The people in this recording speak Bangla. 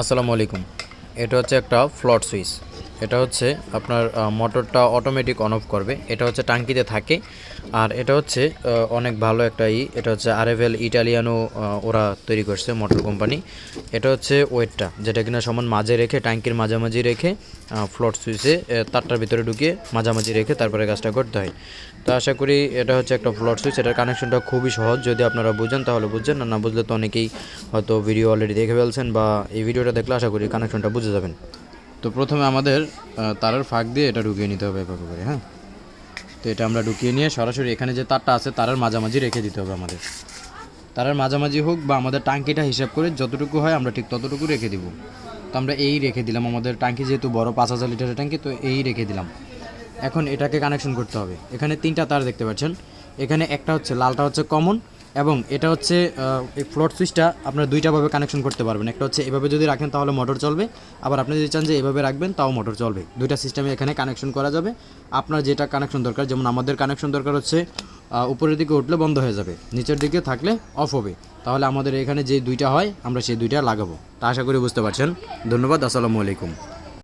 আসসালামু আলাইকুম। এটা হচ্ছে একটা ফ্লট সুইচ। এটা হচ্ছে আপনার মোটরটা অটোমেটিক অন অফ করবে। এটা হচ্ছে টাঙ্কিতে থাকে। আর এটা হচ্ছে অনেক ভালো একটা ই, এটা হচ্ছে আরএফএল ইটালিয়ানো ওরা তৈরি করছে মোটর কোম্পানি। এটা হচ্ছে ওয়েটটা, যেটা কিনা সমান মাঝে রেখে ট্যাঙ্কির মাঝামাঝি রেখে ফ্লট সুইচে তারটার ভিতরে ঢুকিয়ে মাঝামাঝি রেখে তারপরে কাজটা করতে হয়। তো আশা করি এটা হচ্ছে একটা ফ্লট সুইচ। এটার কানেকশনটা খুবই সহজ। যদি আপনারা বুঝেন, তাহলে বুঝছেন না না বুঝলে তো অনেকেই হয়তো ভিডিও অলরেডি দেখে ফেলছেন বা এই ভিডিওটা দেখলে আশা করি কানেকশনটা বুঝে যাবেন। তো প্রথমে আমাদের তারের ফাঁক দিয়ে এটা ঢুকিয়ে নিতে হবে এভাবে করে হ্যাঁ? তো এটা আমরা ঢুকিয়ে নিয়ে সরাসরি এখানে যে তারটা আছে, তারের মাঝামাঝি রেখে দিতে হবে আমাদের। তারের মাঝামাঝি হোক বা আমাদের টাঙ্কিটা হিসাব করে যতটুকু হয় আমরা ঠিক ততটুকু রেখে দিব। তো আমরা এই রেখে দিলাম, আমাদের টাঙ্কি যেহেতু বড়, পাঁচ হাজার লিটারের ট্যাঙ্কি তো এই রেখে দিলাম। এখন এটাকে কানেকশন করতে হবে। এখানে তিনটা তার দেখতে পাচ্ছেন। এখানে একটা হচ্ছে, লালটা হচ্ছে কমন এবং এটা হচ্ছে এই ফ্লোট সুইচটা আপনার দুইটাভাবে কানেকশন করতে পারবেন। একটা হচ্ছে এভাবে যদি রাখেন তাহলে মোটর চলবে, আবার আপনি যদি চান যে এভাবে রাখবেন তাও মোটর চলবে। দুইটা সিস্টেমে এখানে কানেকশন করা যাবে। আপনার যেটা কানেকশন দরকার, যেমন আমাদের কানেকশন দরকার হচ্ছে উপরের দিকে উঠলে বন্ধ হয়ে যাবে, নিচের দিকে থাকলে অফ হবে। তাহলে আমাদের এখানে যে দুইটা হয়, আমরা সেই দুইটা লাগাবো। তা আশা করি বুঝতে পারছেন। ধন্যবাদ, আসসালামু আলাইকুম।